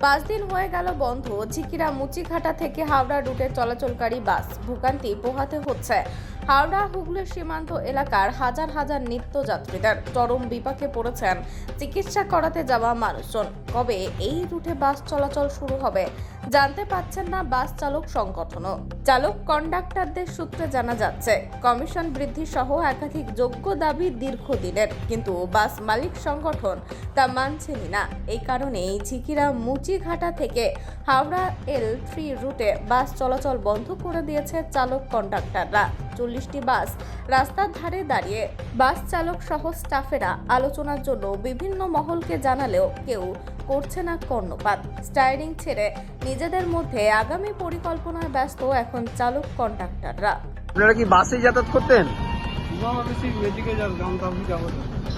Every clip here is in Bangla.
পাঁচ দিন হয়ে গেল বন্ধ। ঝিকিরা মুচিঘাটা থেকে হাওড়া রুটে চলাচলকারী বাস ভোগান্তি পোহাতে হচ্ছে। হাওড়া, হুগলি সীমান্ত এলাকার হাজার হাজার নিত্য নিত্যযাত্রীদের চরম বিপাকে পড়েছেন। চিকিৎসা করাতে যাওয়া মানুষজন। কবে এই রুটে বাস চলাচল শুরু হবে? জানতে পাচ্ছেন না বাস চালক সংগঠনও। চালক কন্ডাক্টরদের সূত্রে জানা যাচ্ছে, কমিশন বৃদ্ধি সহ একাধিক যোগ্য দাবি দীর্ঘদিনের, কিন্তু বাস মালিক সংগঠন তা মানছেনই না। এই কারণেই ঝিকিরা মুচিঘাটা থেকে হাওড়া এল থ্রি রুটে বাস চলাচল বন্ধ করে দিয়েছে চালক কন্ডাক্টররা। চল্লিশটি বাস রাস্তার ধারে দাঁড়িয়ে বাস চালক সহ স্টাফেরা আলোচনার জন্য বিভিন্ন মহলকে জানালেও কেউ করছে না কর্ণপাত। স্টায়ারিং ছেড়ে নিজেদের মধ্যে আগামী পরিকল্পনায় ব্যস্ত এখন চালক কন্ডাক্টররা। আপনারা কি বাসে যাতায়াত করতেন?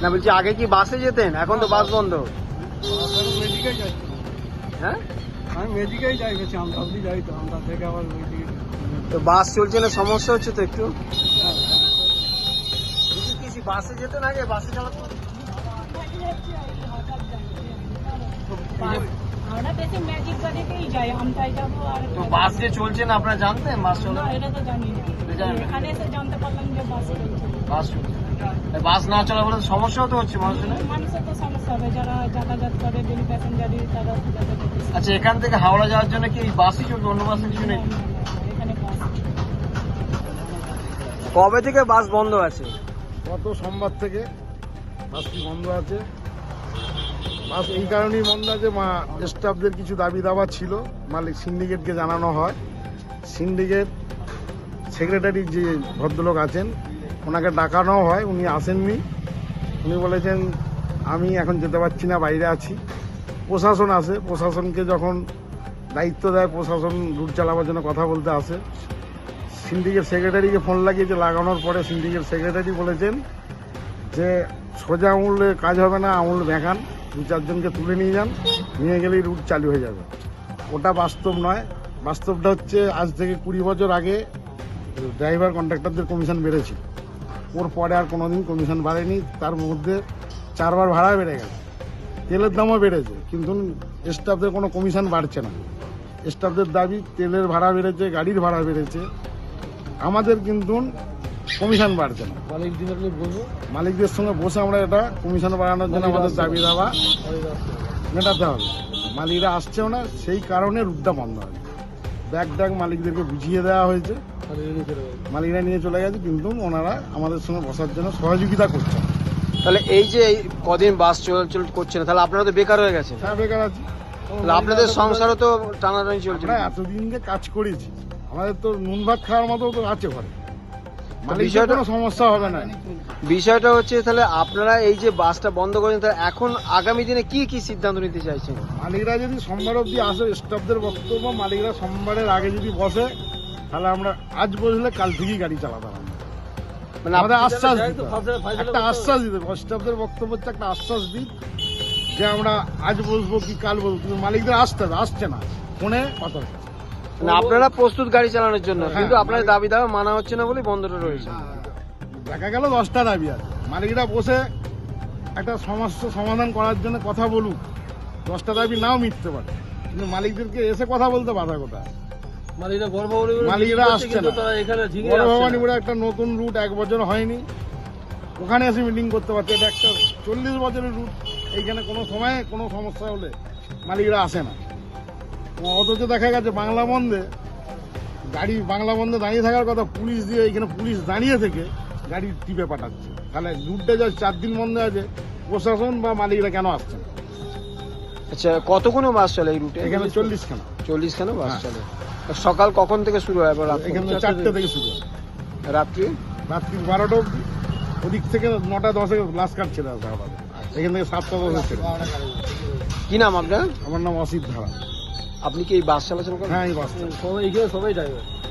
না বলছি আগে কি বাসে যেতেন? এখন তো বাস বন্ধ। হ্যাঁ? আমি মেডিকেল যাই গেছি যাই তো থেকে আবার মেডিকেল তো বাস চলছে না সমস্যা হচ্ছে তো একটু? কি বাসে যেতেন আগে বাসে চালাতেন তো বাস যে চলছে না আপনারা জানতেন? বাস চলে এটা তো জানি না। এটা জানেন না? এখানে এসে জানতে পারলাম যে বাসে চলছে। বাস চলছে। বাস না চলা বলে তো সমস্যাও তো হচ্ছে মানুষের মানুষের তো সমস্যা হবে। যারা যাতায়াত করে ডেলি প্যাসেঞ্জারই তারা আচ্ছা এখান থেকে হাওড়া যাওয়ার জন্য কি এই বাসই চলবে? অন্য বাসে কিছু নেই? এখানে বাস কবে থেকে বাস বন্ধ আছে? গত সোমবার থেকে বাসটি বন্ধ আছে। এই কারণেই বন্ধ আছে মা স্টাফদের কিছু দাবি দাবা ছিল। মালিক সিন্ডিকেটকে জানানো হয়। সিন্ডিকেট সেক্রেটারি যে ভদ্রলোক আছেন, ওনাকে ডাকানো হয়, উনি আসেননি। উনি বলেছেন, আমি এখন যেতে পারছি না, বাইরে আছি। প্রশাসন আসে, প্রশাসনকে যখন দায়িত্ব দেয়, প্রশাসন রুট চালাবার জন্য কথা বলতে আসে। সিন্ডিকেট সেক্রেটারিকে ফোন লাগিয়েছে, লাগানোর পরে সিন্ডিকেট সেক্রেটারি বলেছেন যে, সোজা আঙুলে কাজ হবে না, আঙুল দেখান। দু চারজনকে তুলে নিয়ে যান, নিয়ে গেলেই রুট চালু হয়ে যাবে। ওটা বাস্তব নয়। বাস্তবটা হচ্ছে আজ থেকে কুড়ি বছর আগে ড্রাইভার কন্ট্রাক্টরদের কমিশন বেড়েছে ওর পরে আর কোনো কোনোদিন কমিশন বাড়েনি। তার মধ্যে চারবার ভাড়া বেড়ে গেছে। তেলের দামও বেড়েছে, কিন্তু স্টাফদের কোনো কমিশন বাড়ছে না। স্টাফদের দাবি, তেলের ভাড়া বেড়েছে, গাড়ির ভাড়া বেড়েছে। আমাদের কিন্তু কমিশন বাড়ছে না। মালিক দিনের বলব মালিকদের সঙ্গে বসে আমরা এটা কমিশন বাড়ানোর জন্য আমাদের দাবি দাবা মেটাতে হবে। মালিকরা আসছেও না সেই কারণে রুটটা বন্ধ হবে ব্যাগ ড্যাগ মালিকদেরকে বুঝিয়ে দেওয়া হয়েছে। মালিকরা নিয়ে চলে গেছে। কিন্তু ওনারা আমাদের সঙ্গে বসার জন্য সহযোগিতা করছে। তাহলে এই যে এই কদিন বাস চলাচল করছে না তাহলে আপনারা তো বেকার হয়ে গেছে হ্যাঁ বেকার আছি। তাহলে আপনাদের সংসারও তো টানাটানি চলছে। এতদিন যে কাজ করেছি আমাদের তো নুন ভাত খাওয়ার মতো তো আছে ঘরে। বিষয়টা- কোনো সমস্যা হবে না। বিষয়টা হচ্ছে তাহলে আপনারা এই যে বাসটা বন্ধ করেন তাহলে এখন আগামী দিনে কি কি সিদ্ধান্ত নিতে চাইছেন? মালিকরা যদি সোমবার অব্দি আসে স্টাফদের বক্তব্য মালিকরা সোমবারের আগে যদি বসে তাহলে আমরা আজ বসলে কাল থেকেই গাড়ি চালাতে আমরা। মানে আমাদের আশ্বাস দিতে একটা আশ্বাস দিতে হবে। স্টাফদের বক্তব্য হচ্ছে একটা আশ্বাস দিই যে আমরা আজ বসবো কি কাল বসবো। কিন্তু মালিকদের আসতে হবে আসছে না। ফোনে কথা হচ্ছে। মানে আপনারা প্রস্তুত গাড়ি চালানোর জন্য হ্যাঁ, কিন্তু আপনার মানে- দাবি দাওয়া মানা হচ্ছে না বলে বন্ধটা রয়েছে। দেখা গেল দশটা দাবি আছে। মালিকরা বসে একটা সমস্যা সমাধান করার জন্য কথা বলুক। দশটা দাবি নাও মিটতে পারে। কিন্তু মালিকদেরকে এসে কথা বলতে বাধা কোথায় মালিকরা গর্ব বলে মালিকরা আসছে না। তারা বড় ভবানীপুরে একটা নতুন রুট এক বছর হয়নি। ওখানে এসে মিটিং করতে পারছে। এটা একটা চল্লিশ বছরের রুট এইখানে কোনো সময়ে কোনো সমস্যা হলে মালিকরা আসে না। অথচ দেখা গেছে বাংলা বন্ধে গাড়ি বাংলা বন্ধে দাঁড়িয়ে থাকার কথা পুলিশ দিয়ে এখানে পুলিশ দাঁড়িয়ে থেকে গাড়ি টিপে পাঠাচ্ছে। তাহলে রুটটা যা চার দিন বন্ধ আছে প্রশাসন বা মালিকরা কেন আসছে আচ্ছা কতগুলো বাস চলে এই রুটে? এখানে চল্লিশ খানা চল্লিশ খানা বাস হ্যাঁ। চলে। সকাল কখন থেকে শুরু হয় আবার রাত এখানে? চারটে থেকে শুরু হয়। রাত্রি? রাত্রি বারোটা অব্দি ওদিক থেকে নটা দশে লাস্ট কাটছে এখান থেকে সাতটা দশে ছিল কি নাম আপনার? আমার নাম অসিত ধারা। আপনি কি এই বাস চলাচল করেন হ্যাঁ এই বাস সবাই এখানে সবাই ড্রাইভার